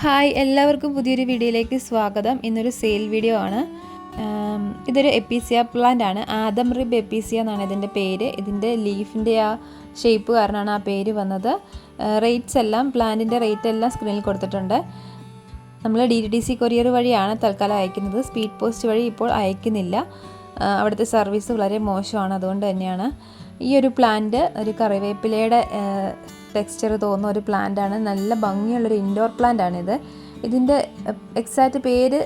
Hi എല്ലാവർക്കും പുതിയൊരു വീഡിയോയിലേക്ക് സ്വാഗതം. ഇന്നൊരു സെയിൽ വീഡിയോ ആണ്. ഇതൊരു എപ്പീസിയ പ്ലാന്റ് ആണ്. ആദം റിബ് എപ്പീസിയ എന്നാണ് ഇതിന്റെ പേര്. ഇതിന്റെ ലീഫിന്റെ ആ ഷേപ്പ് കാരണമാണ് ആ പേര് വന്നത്. റേറ്റ്സ് എല്ലാം പ്ലാന്റിന്റെ റേറ്റ് എല്ലാം സ്ക്രീനിൽ കൊടുത്തിട്ടുണ്ട്. നമ്മൾ D T D C courier വഴിയാണ് തൽക്കാലം അയക്കുന്നത്. സ്പീഡ് പോസ്റ്റ് വഴി ഇപ്പോൾ അയക്കുന്നില്ല. അവിടുത്തെ സർവീസ് വളരെ മോശമാണ്. അതുകൊണ്ട് തന്നെയാണ്. ഈ ഒരു പ്ലാന്റ് ഒരു കറിവേപ്പിലയുടെ ടെക്സ്ചർ തോന്നുന്ന ഒരു പ്ലാന്റാണ് നല്ല ഭംഗിയുള്ളൊരു ഇൻഡോർ പ്ലാന്റ് ആണിത് ഇതിന്റെ എക്സാക്റ്റ് പേര്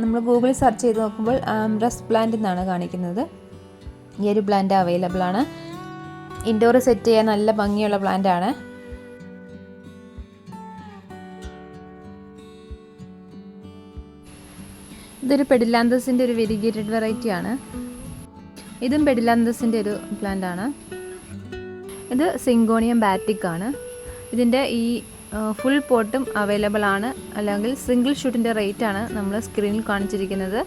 നമ്മൾ ഗൂഗിളിൽ സെർച്ച് ചെയ്ത് നോക്കുമ്പോൾ ആംബ്രസ് പ്ലാന്റ് എന്നാണ് കാണിക്കുന്നത്. ഈ ഒരു പ്ലാന്റ് അവൈലബിൾ ആണ്. ഇൻഡോർ സെറ്റ് ചെയ്യാൻ നല്ല ഭംഗിയുള്ള പ്ലാന്റ് ആണ്. ഇതൊരു പെഡിലാന്തസിന്റെ ഒരു വെരിഗേറ്റഡ് വെറൈറ്റി ആണ്. ഇതും ബെഡിലാന്തസിന്റെ ഒരു പ്ലാന്റ് ആണ്. ഇത് സിങ്കോണിയം ബാറ്റിക് ആണ്. ഇതിന്റെ ഈ ഫുൾ പോട്ടും അവൈലബിൾ ആണ്. അല്ലെങ്കിൽ സിംഗിൾ ഷൂട്ടിന്റെ റേറ്റ് ആണ് നമ്മൾ സ്ക്രീനിൽ കാണിച്ചിരിക്കുന്നത്.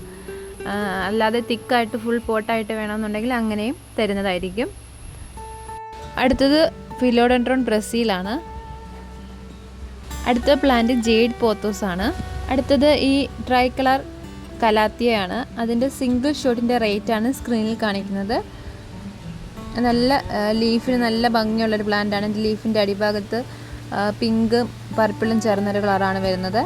അല്ലാതെ തിക്കായിട്ട് ഫുൾ പോട്ടായിട്ട് വേണമെന്നുണ്ടെങ്കിൽ അങ്ങനെയും തരുന്നതായിരിക്കും. അടുത്തത് ഫിലോഡൻട്രോൺ ബ്രസീലാണ് അടുത്ത പ്ലാന്റ് ജെയ്ഡ് പോത്തോസ് ആണ്. അടുത്തത് ഈ ട്രൈ കളർ കലാത്തിയയാണ്. അതിന്റെ സിംഗിൾ ഷോട്ടിന്റെ റേറ്റ് ആണ് സ്ക്രീനിൽ കാണിക്കുന്നത്. നല്ല ലീഫിന് നല്ല ഭംഗിയുള്ളൊരു പ്ലാന്റ് ആണ്. ലീഫിന്റെ അടിഭാഗത്ത് പിങ്ക് പർപ്പിളും ചേർന്നൊരു കളറാണ് വരുന്നത്.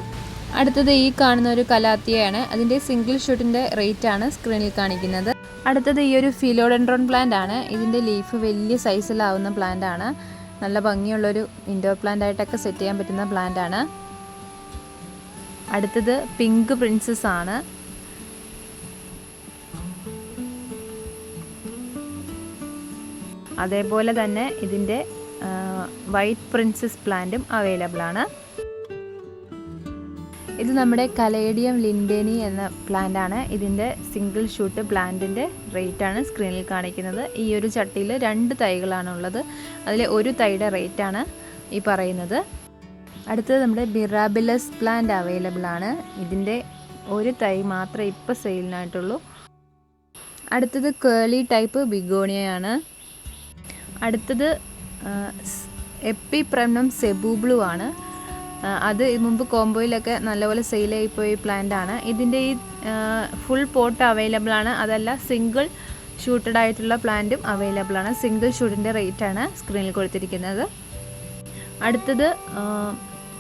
അടുത്തത് ഈ കാണുന്ന ഒരു കലാത്തിയാണ് അതിന്റെ സിംഗിൾ ഷൂട്ടിന്റെ ആണ് സ്ക്രീനിൽ കാണിക്കുന്നത്. അടുത്തത് ഈ ഒരു ഫിലോഡൻഡ്രോൺ പ്ലാന്റ് ആണ്. ഇതിന്റെ ലീഫ് വലിയ സൈസിലാവുന്ന പ്ലാന്റ് ആണ്. നല്ല ഭംഗിയുള്ളൊരു ഇൻഡോർ പ്ലാന്റ് ആയിട്ടൊക്കെ സെറ്റ് ചെയ്യാൻ പറ്റുന്ന പ്ലാന്റ് ആണ്. അടുത്തത് പിങ്ക് പ്രിൻസസ് ആണ്. അതേപോലെ തന്നെ ഇതിന്റെ വൈറ്റ് പ്രിൻസസ് പ്ലാന്റും അവൈലബിൾ ആണ്. ഇത് നമ്മുടെ കലേഡിയം ലിൻഡേനി എന്ന പ്ലാന്റ് ആണ്. ഇതിന്റെ സിംഗിൾ ഷൂട്ട് പ്ലാന്റിന്റെ റേറ്റ് ആണ് സ്ക്രീനിൽ കാണിക്കുന്നത്. ഈ ഒരു ചട്ടിയിൽ രണ്ട് തൈകളാണ് ഉള്ളത്. അതിൽ ഒരു തൈയുടെ റേറ്റ് ആണ് ഈ പറയുന്നത്. അടുത്തത് നമ്മുടെ ബിറാബിലസ് പ്ലാന്റ് അവൈലബിൾ ആണ്. ഇതിന്റെ ഒരു തൈ മാത്രമേ ഇപ്പോൾ സെയിലിനായിട്ടുള്ളൂ അടുത്തത് കേളി ടൈപ്പ് ബിഗോണിയയാണ് അടുത്തത് എപ്പി സെബു സെബൂബ്ലു ആണ് അത് മുമ്പ് കോംബോയിലൊക്കെ നല്ലപോലെ സെയിലായിപ്പോയി പോയ പ്ലാന്റ് ആണ് ഇതിന്റെ ഈ ഫുൾ പോട്ട് അവൈലബിൾ ആണ് അതല്ല സിംഗിൾ ഷൂട്ടഡ് ആയിട്ടുള്ള പ്ലാന്റും അവൈലബിൾ ആണ് സിംഗിൾ ഷൂട്ടിന്റെ റേറ്റ് ആണ് സ്ക്രീനിൽ കൊടുത്തിരിക്കുന്നത്. അടുത്തത്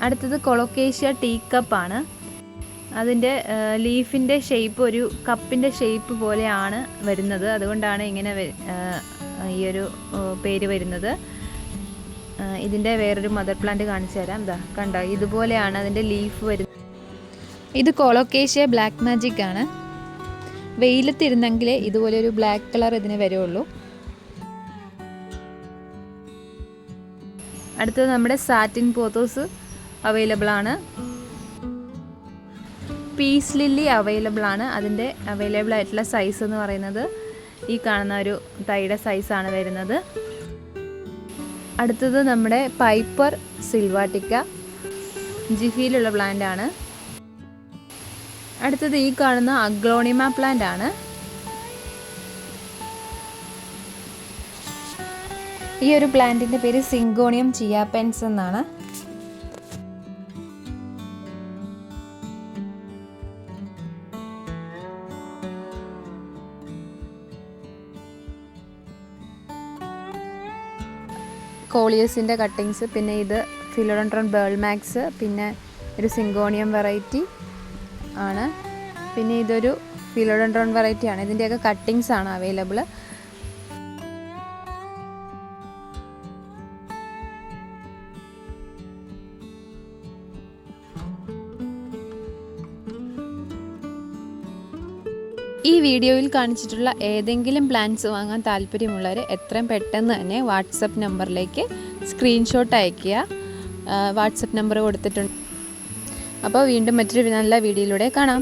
അടുത്തത് കൊളോക്കേഷ്യ ടീ കപ്പാണ്. അതിന്റെ ലീഫിന്റെ ഷേപ്പ് ഒരു കപ്പിന്റെ ഷേപ്പ് പോലെയാണ് വരുന്നത്. അതുകൊണ്ടാണ് ഇങ്ങനെ ഈ ഒരു പേര് വരുന്നത്. ഇതിന്റെ വേറൊരു മദർ പ്ലാന്റ് കാണിച്ചു തരാം. എന്താ കണ്ടോ? ഇതുപോലെയാണ് അതിന്റെ ലീഫ് വരുന്നത്. ഇത് കൊളോക്കേഷ്യ ബ്ലാക്ക് മാജിക് ആണ്. വെയിലത്തിരുന്നെങ്കിലേ ഇതുപോലെ ഒരു ബ്ലാക്ക് കളർ ഇതിന് വരുള്ളൂ. അടുത്തത് നമ്മുടെ സാറ്റിൻ പോത്തോസ് അവൈലബിൾ ആണ്. പീസ് ലില്ലി അവൈലബിൾ ആണ്. അതിന്റെ അവൈലബിൾ ആയിട്ടുള്ള സൈസ് എന്ന് പറയുന്നത് ഈ കാണുന്ന ഒരു തൈയുടെ സൈസാണ് വരുന്നത്. അടുത്തത് നമ്മുടെ പൈപ്പർ സിൽവാട്ടിക്ക ജിഫിയിലുള്ള പ്ലാന്റ് ആണ്. അടുത്തത് ഈ കാണുന്ന അഗ്ലോണിമ പ്ലാന്റ് ആണ്. ഈ ഒരു പ്ലാന്റിന്റെ പേര് സിങ്കോണിയം ചിയാപെൻസ് എന്നാണ്. കോളിയസിന്റെ കട്ടിങ്സ് പിന്നെ ഇത് ഫിലോഡൻട്രോൺ ബേൾമാക്സ് പിന്നെ ഒരു സിങ്കോണിയം വെറൈറ്റി ആണ്. പിന്നെ ഇതൊരു ഫിലോഡൻട്രോൺ വെറൈറ്റി ആണ്. ഇതിന്റെയൊക്കെ കട്ടിങ്സ് ആണ് അവൈലബിൾ ഈ വീഡിയോയിൽ കാണിച്ചിട്ടുള്ള ഏതെങ്കിലും പ്ലാൻസ് വാങ്ങാൻ താല്പര്യമുള്ളവർ എത്രയും പെട്ടെന്ന് തന്നെ വാട്സപ്പ് നമ്പറിലേക്ക് സ്ക്രീൻഷോട്ട് അയയ്ക്കുക. വാട്സപ്പ് നമ്പർ കൊടുത്തിട്ടുണ്ട്. അപ്പോൾ വീണ്ടും മറ്റൊരു നല്ല വീഡിയോയിലൂടെ കാണാം.